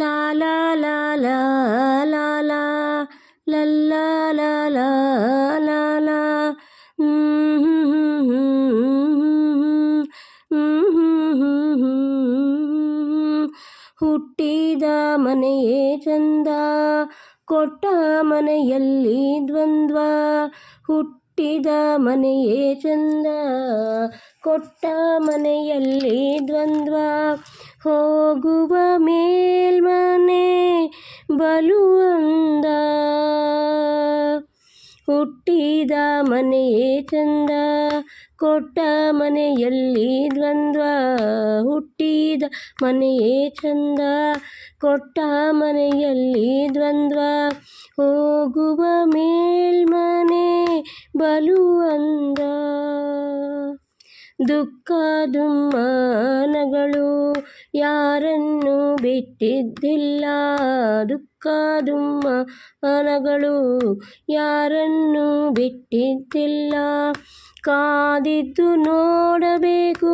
ಲಾ ಲಾ ಲಾ ಲಾ ಲಾ ಲಾ ಲಲ್ಲಾ ಲಾ ಲಾ ಲಾ ಹುಟ್ಟಿದ ಮನೆಯೇ ಚಂದ ಕೊಟ್ಟ ಮನೆಯಲ್ಲಿ ದ್ವಂದ್ವ ಹುಟ್ಟಿದ ಮನೆಯೇ ಚಂದ ಕೊಟ್ಟ ಮನೆಯಲ್ಲಿ ದ್ವಂದ್ವ ಹೋಗುವ ಮೇಲ್ಮನೆ ಬಲುವಂದ. ಹುಟ್ಟಿದ ಮನೆಯೇ ಚಂದ, ಕೊಟ್ಟ ಮನೆಯಲ್ಲಿ ದ್ವಂದ್ವ. ಹುಟ್ಟಿದ ಮನೆಯೇ ಚಂದ, ಕೊಟ್ಟ ಮನೆಯಲ್ಲಿ ದ್ವಂದ್ವ. ಹೋಗುವ ಮೇಲ್ಮನೆ ಬಲು ಅಂದ ದುಃಖ ದುಮ್ಮಾನಗಳು ಯಾರನ್ನು ಬಿಟ್ಟಿದ್ದಿಲ್ಲ? ದುಃಖ ದುಮ್ಮಾನಗಳು ಯಾರನ್ನು ಬಿಟ್ಟಿದ್ದಿಲ್ಲ? ಕಾದಿದ್ದು ನೋಡಬೇಕು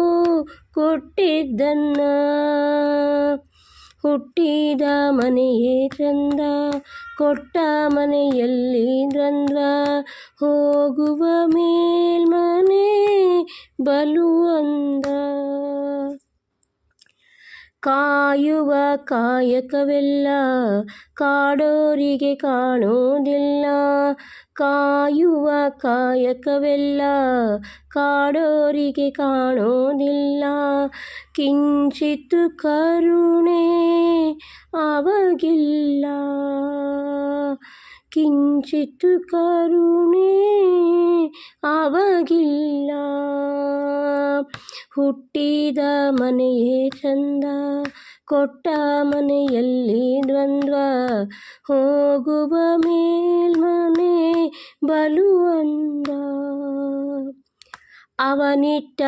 ಕೊಟ್ಟಿದ್ದನ್ನ ಹುಟ್ಟಿದ ಮನೆಯೇ ಚಂದ ಕೊಟ್ಟ ಮನೆಯಲ್ಲಿ ದ್ವಂದ್ವ ಹೋಗುವ ಮೇಲ್ಮನೆ ಬಲು ಅಂದ ಕಾಯುವ ಕಾಯಕವೆಲ್ಲ ಕಾಡೋರಿಗೆ ಕಾಣೋದಿಲ್ಲ ಕಾಯುವ ಕಾಯಕವೆಲ್ಲ ಕಾಡೋರಿಗೆ ಕಾಣೋದಿಲ್ಲ ಕಿಂಚಿತ್ತು ಕರುಣೆ ಅವಗಿಲ್ಲ ಕಿಂಚಿತ್ತು ಕರುಣೆ ಅವಗಿಲ್ಲ ಹುಟ್ಟಿದ ಮನೆಯೇ ಚಂದ ಕೊಟ್ಟ ಮನೆಯಲ್ಲಿ ದ್ವಂದ್ವ. ಹೋಗುವ ಮೇಲ್ಮನೆ ಬಲು ಅಂದ. ಅವನಿಟ್ಟ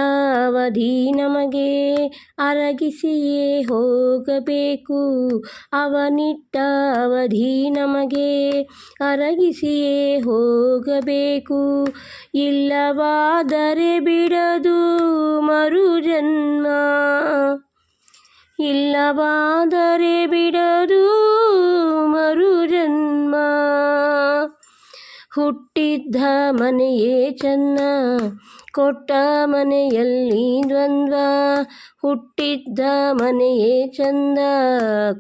ಅವಧಿ ನಮಗೆ ಅರಗಿಸಿಯೇ ಹೋಗಬೇಕು. ಅವನಿಟ್ಟ ಅವಧಿ ನಮಗೆ ಅರಗಿಸಿಯೇ ಹೋಗಬೇಕು. ಇಲ್ಲವಾದರೆ ಬಿಡದು ಮರುಜನ್ಮ. ಇಲ್ಲವಾದರೆ ಬಿಡದು ಮರುಜನ್ಮ. ಹುಟ್ಟಿದ್ದ ಮನೆಯೇ ಚೆನ್ನ. ಕೊಟ್ಟ ಮನೆಯಲ್ಲಿ ದ್ವಂದ್ವ ಹುಟ್ಟಿದ್ದ ಮನೆಯೇ ಚಂದ.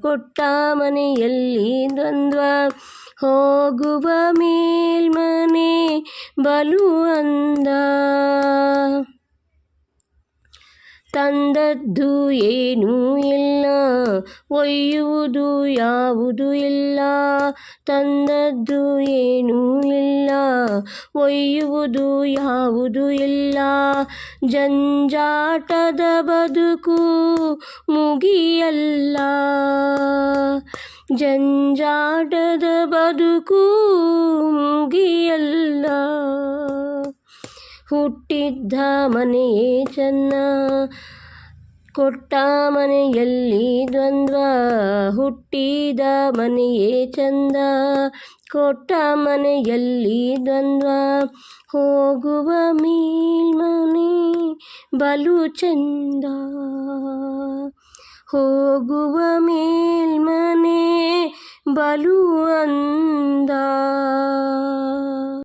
ಕೊಟ್ಟ ಮನೆಯಲ್ಲಿ ದ್ವಂದ್ವ ಹೋಗುವ ಮೇಲ್ಮನೆ ಬಲು ಅಂದ. ತಂದದ್ದು ಏನೂ ಇಲ್ಲ, ಒಯ್ಯುವುದು ಯಾವುದು ಇಲ್ಲ, ತಂದದ್ದು ಏನೂ ಇಲ್ಲ, ಒಯ್ಯುವುದು ಯಾವುದು ಇಲ್ಲ. ಜಂಜಾಟದ ಬದುಕು ಮುಗಿಯಲ್ಲ, ಜಂಜಾಟದ ಬದುಕು ಮುಗಿಯಲ್ಲ. ಹುಟ್ಟಿದ್ದ ಮನೆಯೇ ಚೆನ್ನ, ಕೊಟ್ಟ ಮನೆಯಲ್ಲಿ ದ್ವಂದ್ವ. ಹುಟ್ಟಿದ ಮನೆಯೇ ಚಂದ, ಕೊಟ್ಟ ಮನೆಯಲ್ಲಿ ದ್ವಂದ್ವ. ಹೋಗುವ ಮೇಲ್ಮನೆ ಬಲು ಚಂದ, ಹೋಗುವ ಮೇಲ್ಮನೆ ಬಲು ಅಂದ.